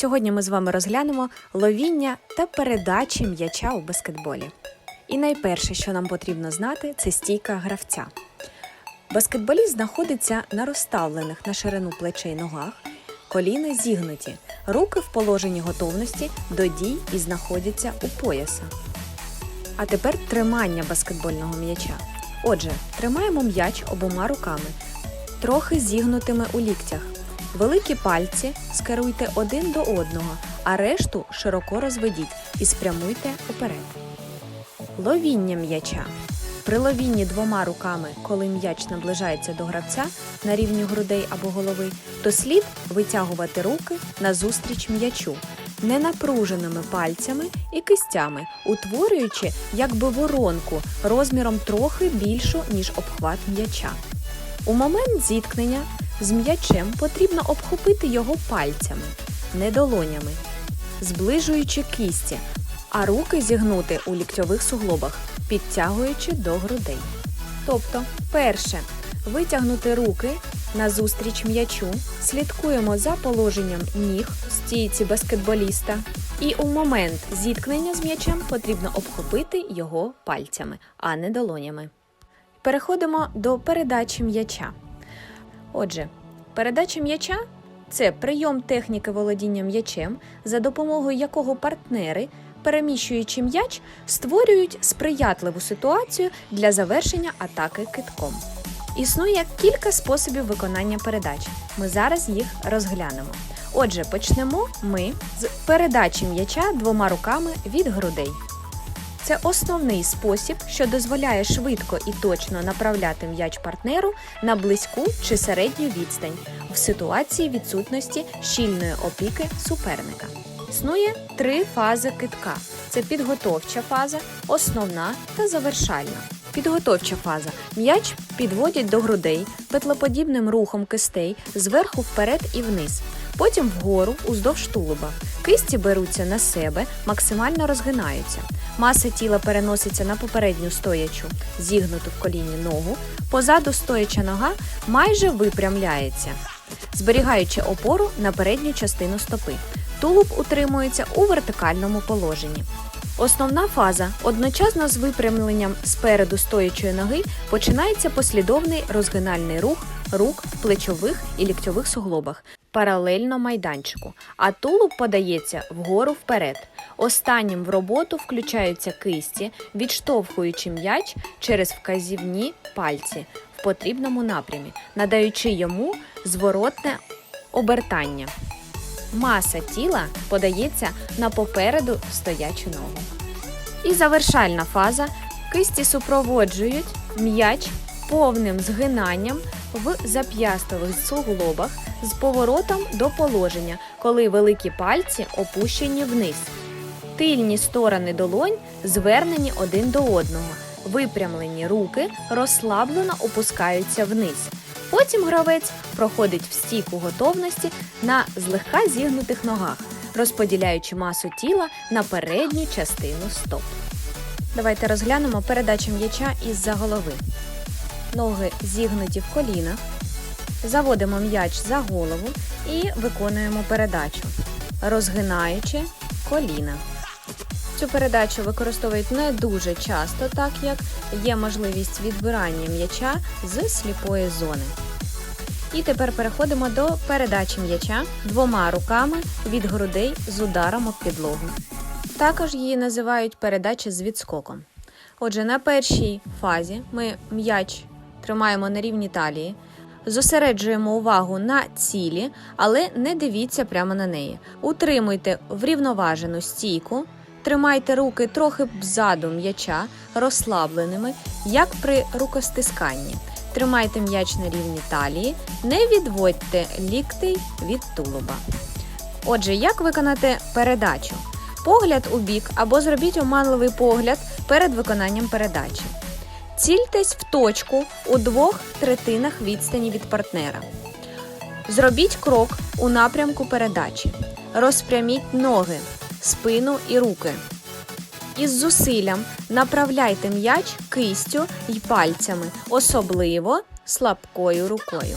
Сьогодні ми з вами розглянемо ловіння та передачі м'яча у баскетболі. І найперше, що нам потрібно знати, це стійка гравця. Баскетболіст знаходиться на розставлених на ширину плечей ногах, коліна зігнуті, руки в положенні готовності до дій і знаходяться у пояса. А тепер тримання баскетбольного м'яча. Отже, тримаємо м'яч обома руками, трохи зігнутими у ліктях. Великі пальці скеруйте один до одного, а решту широко розведіть і спрямуйте уперед. Ловіння м'яча. При ловінні двома руками, коли м'яч наближається до гравця на рівні грудей або голови, то слід витягувати руки назустріч м'ячу, ненапруженими пальцями і кистями, утворюючи якби воронку розміром трохи більшу, ніж обхват м'яча. У момент зіткнення з м'ячем потрібно обхопити його пальцями, не долонями, зближуючи кісті, а руки зігнути у ліктьових суглобах, підтягуючи до грудей. Тобто, перше, витягнути руки назустріч м'ячу, слідкуємо за положенням ніг стійці баскетболіста, і у момент зіткнення з м'ячем потрібно обхопити його пальцями, а не долонями. Переходимо до передачі м'яча. Отже, передача м'яча це прийом техніки володіння м'ячем, за допомогою якого партнери, переміщуючи м'яч, створюють сприятливу ситуацію для завершення атаки китком. Існує кілька способів виконання передач. Ми зараз їх розглянемо. Отже, почнемо ми з передачі м'яча двома руками від грудей. Це основний спосіб, що дозволяє швидко і точно направляти м'яч партнеру на близьку чи середню відстань в ситуації відсутності щільної опіки суперника. Існує три фази китка: це підготовча фаза, основна та завершальна. Підготовча фаза. М'яч підводять до грудей петлоподібним рухом кистей зверху вперед і вниз, потім вгору уздовж тулуба. Кисті беруться на себе, максимально розгинаються. Маса тіла переноситься на попередню стоячу, зігнуту в коліні ногу. Позаду стояча нога майже випрямляється, зберігаючи опору на передню частину стопи. Тулуб утримується у вертикальному положенні. Основна фаза одночасно з випрямленням спереду стоячої ноги починається послідовний розгинальний рух рук в плечових і ліктьових суглобах паралельно майданчику, а тулуб подається вгору вперед. Останнім в роботу включаються кисті, відштовхуючи м'яч через вказівні пальці в потрібному напрямі, надаючи йому зворотне обертання. Маса тіла подається на попереду стоячу ногу. І завершальна фаза кисті супроводжують м'яч повним згинанням в зап'ястових суглобах з поворотом до положення, коли великі пальці опущені вниз. Тильні сторони долонь звернені один до одного. Випрямлені руки розслаблено опускаються вниз. Потім гравець проходить в стійку готовності на злегка зігнутих ногах, розподіляючи масу тіла на передню частину стоп. Давайте розглянемо передачу м'яча із-за голови. Ноги зігнуті в колінах. Заводимо м'яч за голову і виконуємо передачу, розгинаючи коліна. Цю передачу використовують не дуже часто, так як є можливість відбирання м'яча з сліпої зони. І тепер переходимо до передачі м'яча двома руками від грудей з ударом об підлогу. Також її називають передача з відскоком. Отже, на першій фазі ми м'яч тримаємо на рівні талії, зосереджуємо увагу на цілі, але не дивіться прямо на неї. Утримуйте врівноважену стійку, тримайте руки трохи ззаду м'яча, розслабленими, як при рукостисканні. Тримайте м'яч на рівні талії, не відводьте ліктей від тулуба. Отже, як виконати передачу? Погляд у бік або зробіть оманливий погляд перед виконанням передачі. Цільтесь в точку у двох третинах відстані від партнера. Зробіть крок у напрямку передачі. Розпряміть ноги, спину і руки. Із зусиллям направляйте м'яч кистю й пальцями, особливо слабкою рукою.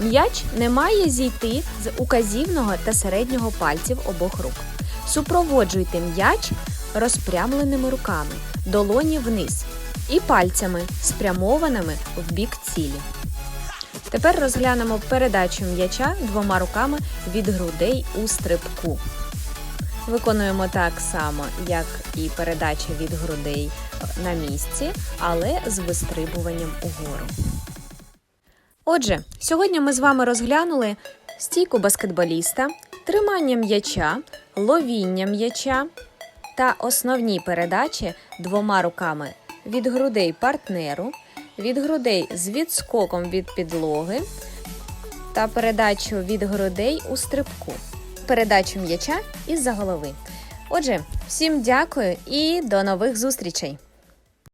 М'яч не має зійти з указівного та середнього пальців обох рук. Супроводжуйте м'яч розпрямленими руками, долоні вниз і пальцями, спрямованими в бік цілі. Тепер розглянемо передачу м'яча двома руками від грудей у стрибку. Виконуємо так само, як і передача від грудей на місці, але з вистрибуванням угору. Отже, сьогодні ми з вами розглянули стійку баскетболіста, тримання м'яча, ловіння м'яча та основні передачі двома руками від грудей партнеру, від грудей з відскоком від підлоги та передачу від грудей у стрибку, передачу м'яча із-за голови. Отже, всім дякую і до нових зустрічей!